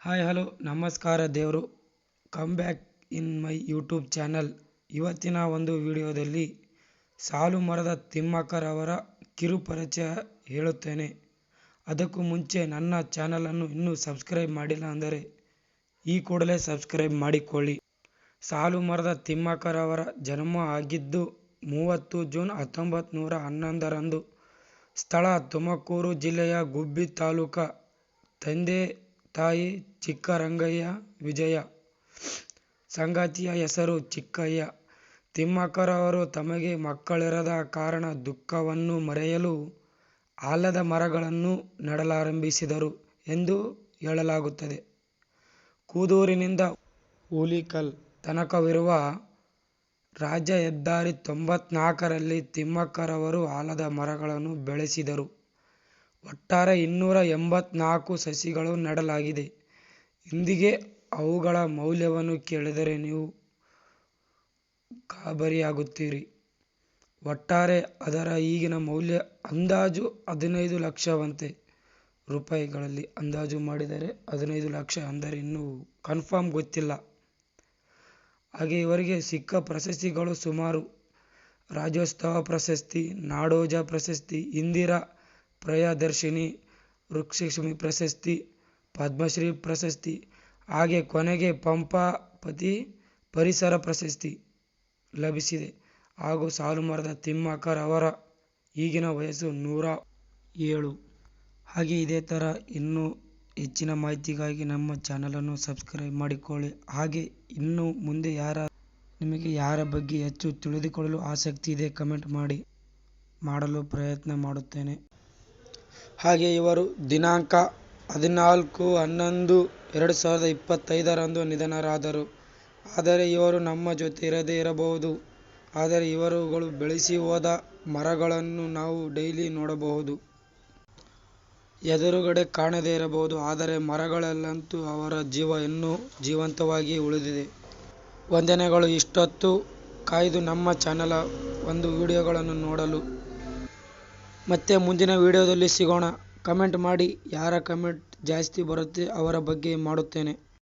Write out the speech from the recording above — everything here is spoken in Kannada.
ಹಾಯ್, ಹಲೋ, ನಮಸ್ಕಾರ ದೇವರು. Come back in my YouTube channel ಇವತ್ತಿನ ಒಂದು ವಿಡಿಯೋದಲ್ಲಿ ಸಾಲು ಮರದ ತಿಮ್ಮಕ್ಕರವರ ಕಿರು ಪರಿಚಯ ಹೇಳುತ್ತೇನೆ. ಅದಕ್ಕೂ ಮುಂಚೆ ನನ್ನ ಚಾನಲನ್ನು ಇನ್ನೂ ಸಬ್ಸ್ಕ್ರೈಬ್ ಮಾಡಿಲ್ಲ ಅಂದರೆ ಈ ಕೂಡಲೇ ಸಬ್ಸ್ಕ್ರೈಬ್ ಮಾಡಿಕೊಳ್ಳಿ. ಸಾಲು ಮರದ ತಿಮ್ಮಕ್ಕರವರ ಜನ್ಮ ಆಗಿದ್ದು ಮೂವತ್ತು ಜೂನ್ ಹತ್ತೊಂಬತ್ತು ನೂರ ಹನ್ನೊಂದರಂದು ಸ್ಥಳ ತುಮಕೂರು ಜಿಲ್ಲೆಯ ಗುಬ್ಬಿ ತಾಲೂಕ ತಂದೆ ತಾಯಿ ಚಿಕ್ಕರಂಗಯ್ಯ ವಿಜಯ. ಸಂಗಾತಿಯ ಹೆಸರು ಚಿಕ್ಕಯ್ಯ. ತಿಮ್ಮಕ್ಕರವರು ತಮಗೆ ಮಕ್ಕಳಿರದ ಕಾರಣ ದುಃಖವನ್ನು ಮರೆಯಲು ಆಲದ ಮರಗಳನ್ನು ನೆಡಲಾರಂಭಿಸಿದರು ಎಂದು ಹೇಳಲಾಗುತ್ತದೆ. ಕೂದೂರಿನಿಂದ ಹುಲಿಕಲ್ ತನಕವಿರುವ ರಾಜ್ಯ ಹೆದ್ದಾರಿ ತೊಂಬತ್ನಾಲ್ಕರಲ್ಲಿ ತಿಮ್ಮಕ್ಕರವರು ಆಲದ ಮರಗಳನ್ನು ಬೆಳೆಸಿದರು. ಒಟ್ಟಾರೆ ಇನ್ನೂರ ಎಂಬತ್ನಾಲ್ಕು ಸಸಿಗಳು ನೆಡಲಾಗಿದೆ. ಇಂದಿಗೆ ಅವುಗಳ ಮೌಲ್ಯವನ್ನು ಕೇಳಿದರೆ ನೀವು ಗಾಬರಿಯಾಗುತ್ತೀರಿ ಒಟ್ಟಾರೆ ಅದರ ಈಗಿನ ಮೌಲ್ಯ ಅಂದಾಜು ಹದಿನೈದು ಲಕ್ಷವಂತೆ ರೂಪಾಯಿಗಳಲ್ಲಿ ಅಂದಾಜು ಮಾಡಿದರೆ ಹದಿನೈದು ಲಕ್ಷ ಅಂದರೆ ಇನ್ನೂ ಕನ್ಫರ್ಮ್ ಗೊತ್ತಿಲ್ಲ. ಹಾಗೆ ಇವರಿಗೆ ಸಿಕ್ಕ ಪ್ರಶಸ್ತಿಗಳು ಸುಮಾರು ರಾಜ್ಯೋತ್ಸವ ಪ್ರಶಸ್ತಿ, ನಾಡೋಜ ಪ್ರಶಸ್ತಿ, ಇಂದಿರಾ ಪ್ರಿಯದರ್ಶಿನಿ, ವೃಕ್ಷಲಕ್ಷ್ಮಿ ಪ್ರಶಸ್ತಿ, ಪದ್ಮಶ್ರೀ ಪ್ರಶಸ್ತಿ, ಹಾಗೆ ಕೊನೆಗೆ ಪಂಪಾಪತಿ ಪರಿಸರ ಪ್ರಶಸ್ತಿ ಲಭಿಸಿದೆ. ಹಾಗೂ ಸಾಲುಮರದ ತಿಮ್ಮಕ್ಕರವರ ಈಗಿನ ವಯಸ್ಸು ನೂರ ಏಳು. ಹಾಗೆ ಇದೇ ಥರ ಇನ್ನೂ ಹೆಚ್ಚಿನ ಮಾಹಿತಿಗಾಗಿ ನಮ್ಮ ಚಾನಲನ್ನು ಸಬ್ಸ್ಕ್ರೈಬ್ ಮಾಡಿಕೊಳ್ಳಿ. ಹಾಗೆ ಇನ್ನು ಮುಂದೆ ಯಾರ, ನಿಮಗೆ ಯಾರ ಬಗ್ಗೆ ಹೆಚ್ಚು ತಿಳಿದುಕೊಳ್ಳಲು ಆಸಕ್ತಿ ಇದೆ, ಕಮೆಂಟ್ ಮಾಡಿ ಮಾಡಲು ಪ್ರಯತ್ನ ಮಾಡುತ್ತೇನೆ. ಹಾಗೆ ಇವರು ದಿನಾಂಕ ಹದಿನಾಲ್ಕು ಹನ್ನೊಂದು ಎರಡು ಸಾವಿರದ ಇಪ್ಪತ್ತೈದರಂದು ನಿಧನರಾದರು. ಆದರೆ ಇವರು ನಮ್ಮ ಜೊತೆ ಇರದೇ ಇರಬಹುದು. ಆದರೆ ಇವರುಗಳು ಬೆಳೆಸಿ ಹೋದ ಮರಗಳನ್ನು ನಾವು ಡೈಲಿ ನೋಡಬಹುದು. ಎದುರುಗಡೆ ಕಾಣದೇ ಇರಬಹುದು. ಆದರೆ ಮರಗಳಲ್ಲಂತೂ ಅವರ ಜೀವ ಇನ್ನೂ ಜೀವಂತವಾಗಿ ಉಳಿದಿದೆ. ವಂದನೆಗಳು. ಇಷ್ಟೊತ್ತು ಕಾಯ್ದು ನಮ್ಮ ಚಾನಲ ಒಂದು ವಿಡಿಯೋಗಳನ್ನು ನೋಡಲು ಮತ್ತೆ ಮುಂದಿನ ವಿಡಿಯೋದಲ್ಲಿ ಸಿಗೋಣ. ಕಮೆಂಟ್ ಮಾಡಿ ಯಾರ ಕಮೆಂಟ್ ಜಾಸ್ತಿ ಬರುತ್ತೆ ಅವರ ಬಗ್ಗೆ ಮಾಡುತ್ತೇನೆ.